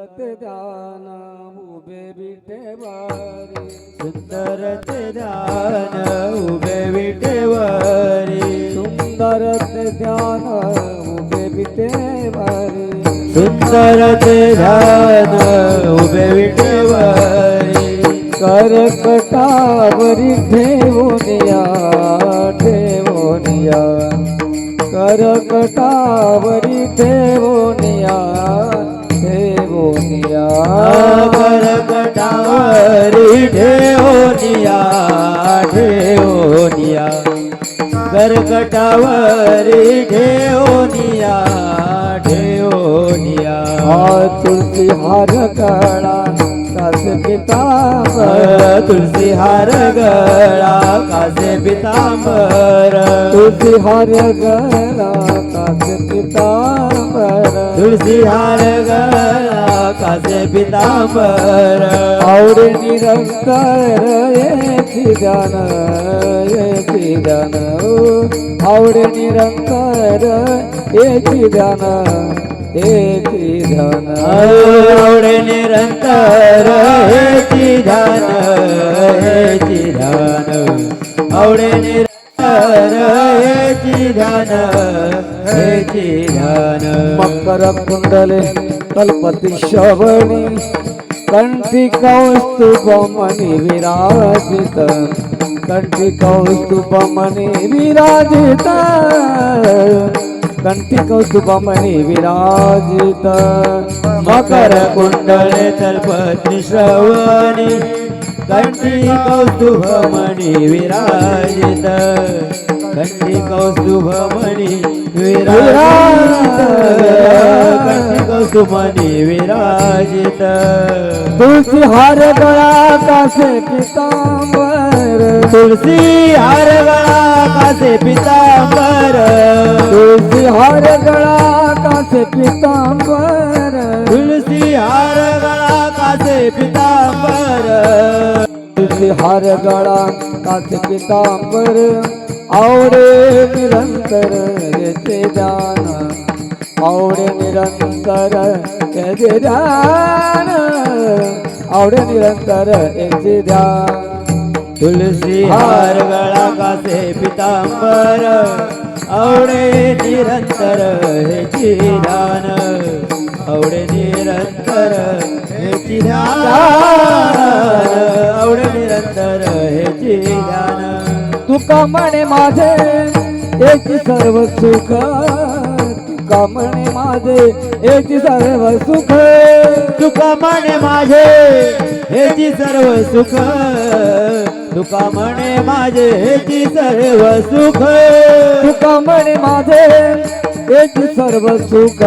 करत ध्यान उभे विठेवारी सुंदर ते ध्यान उभे विटेवरी सुंदर ते ध्यान उभे विठेवारी सुंदर ते ध्यान उभे विटेवरी करकटावरी ठेवूनिया ठेवूनिया. करकटावरी ठेवूनिया. ठेवूनिया करकटावरी ठेवनिया ठेवनिया. करकटावरी ठेवनिया ठेवनिया. तुलसी हार गळा कास पितांबर. तुलसी हार गळा कासे पितांबर. तुलसी हार गळा पितांबर तुलसी हार गळा कासे पितांबर आवडे निरंकार येची जान येची जान आवडे निरंकार येची जान येची जान आवडे निरंकार हेची ध्यान आवडे निरंकार हेची ध्यान हेची ध्यान मकर कुंडले कल्पती श्रवणी कंठी कौस्तुभमणि विराजित कंठी कौस्तुभमणि विराजित कंठी कौस्तुभमणि विराजित। मकर कुंडळे तल्पती श्रवणी कंठी कौस्तुभमणि विराजित। कंठी कौस्तुभमणि विराजित कंठी कौस्तुभमणि विराजित तुलसी हार गळा कासे पितांबर तुलसी हार गळा कासे पितांबर तुलसी हार गळा कासे पितांबर तुलसी हार गळा कासे पितांबर तुलसी हार गळा कासे पितांबर आवडे निरंतर येते ध्यान आवडे निरंतर येते ध्यान आवडे निरंतर येते ध्यान तुलसी हार गळा कासे पितांबर. आवडे निरंतर हेची ध्यान आवडे निरंतर हेची ध्यान आवडे निरंतर तुका म्हणे माझे एक सर्व सुख. तुका म्हणे माझे एक सर्व सुख. तुका म्हणे माझे हेची सर्व सुख. तुका म्हणे माझे हेची सर्व सुख. तुका म्हणे माझे एक सर्व सुख.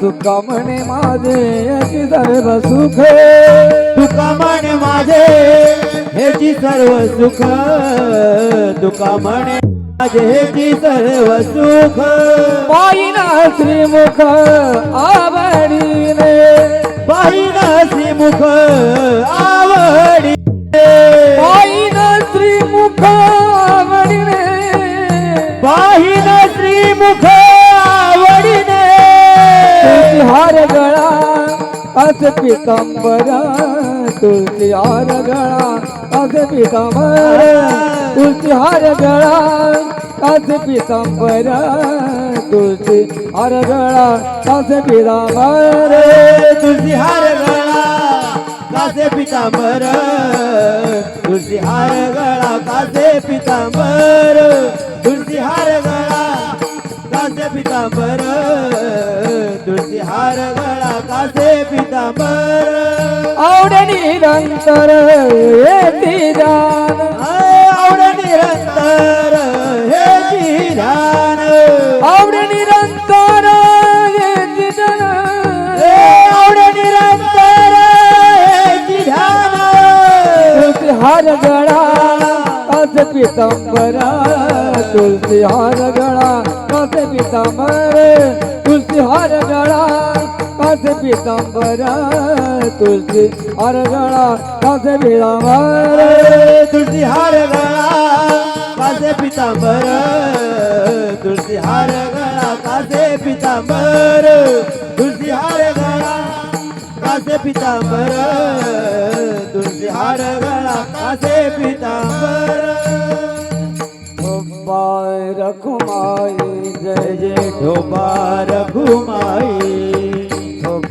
तुका म्हणे माझे याची सर्व सुख. तुका म्हणे माझे हेची सर्व सुख. तुका म्हणे माझे हेची सर्व सुख. पायीना श्रीमुख आवडीने. पाहिना श्रीमुख आवडी पायीना श्रीमुख आवडीने. पाहिना श्रीमुख हार गळा अस पितांबर तुळशी हार गळा अस पितांबर तुळशी हार गळा अस पितांबर तुळशी हार गळा अस पितांबर। तुलसी हार गळा कासे पितांबर तुलसी हार गळा कासे पितांबर तुलसी हार गळा कासे पितांबर तुलसी हार गळा कासे पितांबर. आवड निरंतर येती जाण आवड निरंतर हे ध्यान आवड निरंतर येती जाण आवड निरंतर हे ध्यान तुळशी हार गळा. अस पितांबरा तुळशी हार गळा अस पितांबर तुळशी हार गळा अस पितांबरा. तुळशी हार गळा अस पितांबर तुळशी हार गळा कासे पितांबर. तुळशी हार गळा पितांबर तुळशी हार गळा कासे पितांबर. तुळशी हार गळा कासे पितांबर बाय रखुमाई जय जय जय ढोबार घुमाई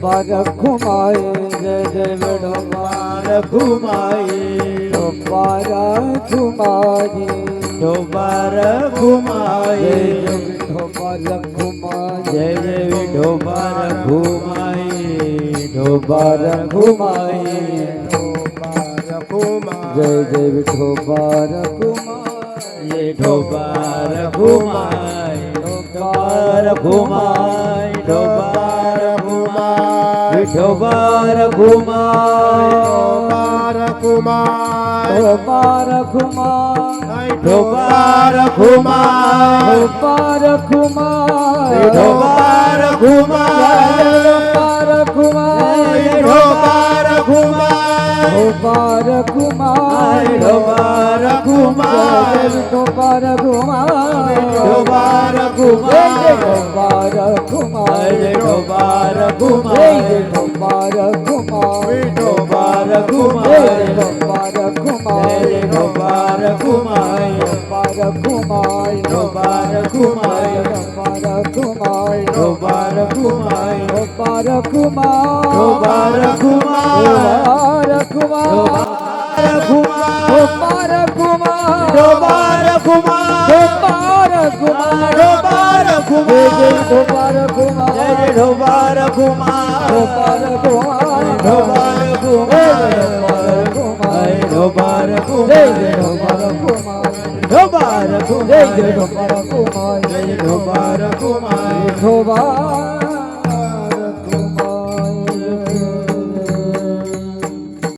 बार रखुमाई जय जय ढोबार ढोबार घुमाई ढोबार रखुमाई ढोबार जय घुमाई जय ढोबार रखुमाई जय जय विठोबार घुमाई ढोबार घुमाई जय जय એ ઢોબાર ઘુમાય ઢોબાર ઘુમાય ઢોબાર ઘુમાય. ઢોબાર ઘુમાય. ઢોબાર ઘુમાય. ઢોબાર ઘુમાય. ઢોબાર ઘુમાય ઢોબાર ઘુમાય. ગોપાર કુમાર ગોપાર કુમાર ગોપાર કુમાર ગોપાર કુમાર ગોપાર કુમાર ગોપાર કુમાર ગોપાર કુમાર ગોપાર કુમાર ગોપાર કુમાર ગોપાર કુમાર ગોપાર કુમાર ગોપાર કુમાર ગોપાર કુમાર ગોપાર કુમાર ગોપાર કુમાર ઢોબાર જય ઢોબાર કુમાર જય ઢોબાર